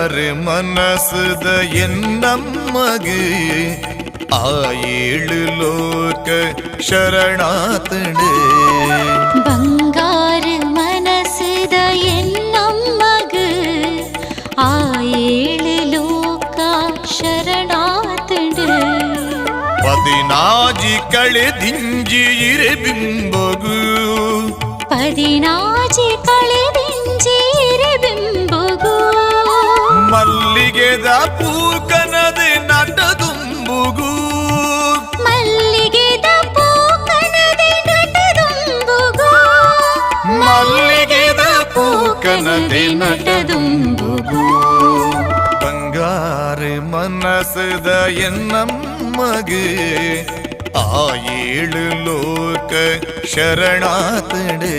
ಅರೆ ಮನಸದ ಎನ್ನಮ್ಮಗೆ ಆಯೇಳು ಲೋಕ ಶರಣಾತಡೆ ಬಂಗಾರ ಮನಸದ ಎನ್ನಮ್ಮಗೆ ಆಯೇಳು ಲೋಕ ಶರಣಾತಡೆ ಪದಿನಾಜಿ ಕಳೆ ದಿಂಜಿ ಇರೆ ಬಿಂಬಗು ಪದಿನಾ மல்லிகேத பூக்கனது நட்டதும்புகு மல்லிகேத பூக்கனது நட்டதும்புகு மல்லிகேத பூக்கனது நட்டதும்புகு ಬಂಗಾರ ಮನಸದ ಎನ್ನಮ್ಮಗೆ ಆ ಏಳು ಲೋಕ ಶರಣಾತಡೆ